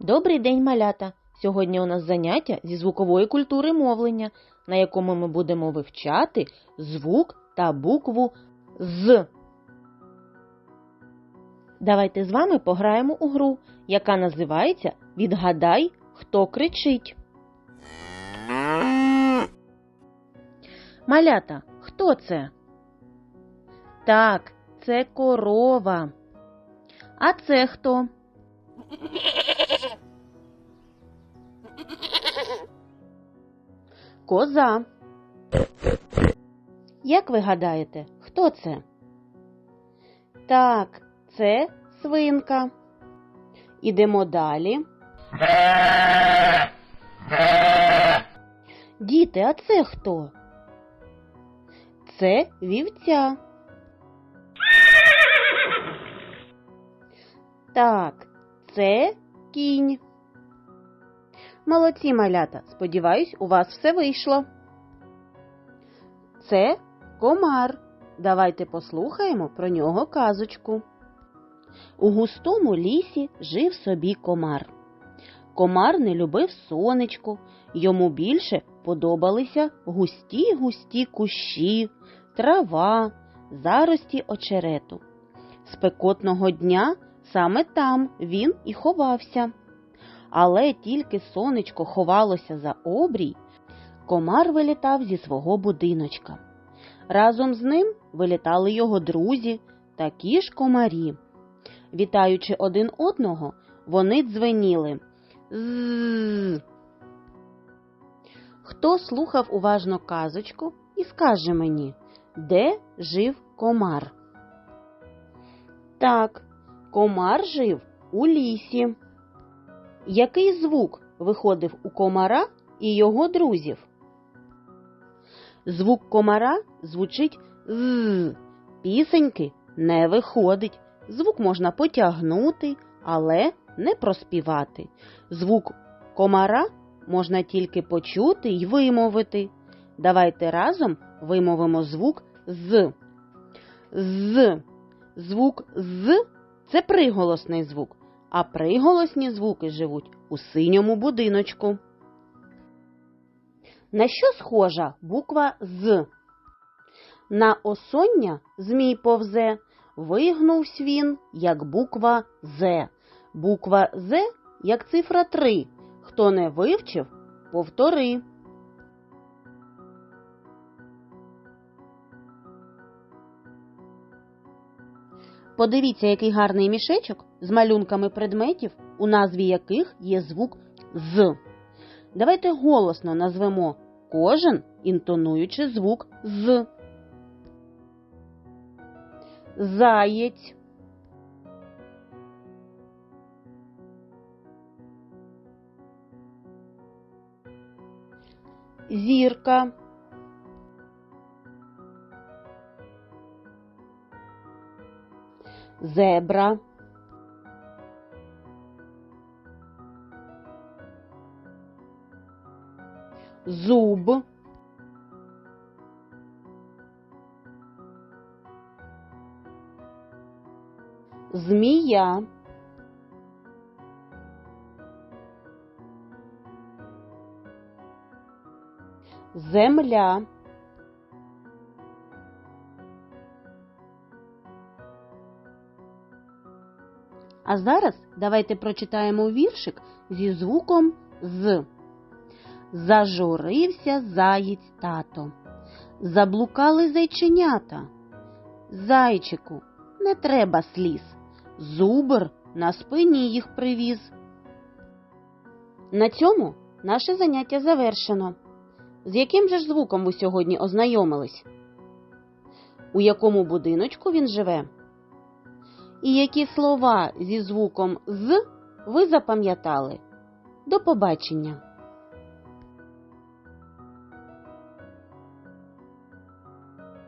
Добрий день, малята! Сьогодні у нас заняття зі звукової культури мовлення, на якому ми будемо вивчати звук та букву з. Давайте з вами пограємо у гру, яка називається Відгадай, хто кричить. Малята, хто це? Так, це корова. А це хто? Коза. Як ви гадаєте, хто це? Так, це свинка. Ідемо далі. Діти, а це хто? Це вівця. Так, це кінь. Молодці малята. Сподіваюсь, у вас все вийшло. Це комар. Давайте послухаємо про нього казочку. У густому лісі жив собі комар. Комар не любив сонечко, йому більше подобалися густі густі кущі, трава, зарості очерету. Спекотного дня саме там він і ховався. Але тільки сонечко ховалося за обрій, комар вилітав зі свого будиночка. Разом з ним вилітали його друзі, такі ж комарі. Вітаючи один одного, вони дзвеніли з. Хто слухав уважно казочку і скаже мені, де жив комар? Так, комар жив у лісі. Який звук виходив у комара і його друзів? Звук комара звучить з. Пісеньки не виходить. Звук можна потягнути, але не проспівати. Звук комара можна тільки почути й вимовити. Давайте разом вимовимо звук з. З. Звук з це приголосний звук, а приголосні звуки живуть у синьому будиночку. На що схожа буква з? На осоння змій повзе, вигнувсь він, як буква З. Буква З, як цифра 3. Хто не вивчив, повтори. Подивіться, який гарний мішечок з малюнками предметів, у назві яких є звук з. Давайте голосно назвемо кожен, інтонуючи звук з. Заєць. Зірка. Зебра. Зуб. Змія. Земля. А зараз давайте прочитаємо віршик зі звуком з. Зажурився заєць тато. Заблукали зайченята. Зайчику, не треба сліз. Зубр на спині їх привіз. На цьому наше заняття завершено. З яким же ж звуком ви сьогодні ознайомились? У якому будиночку він живе? І які слова зі звуком з ви запам'ятали? До побачення!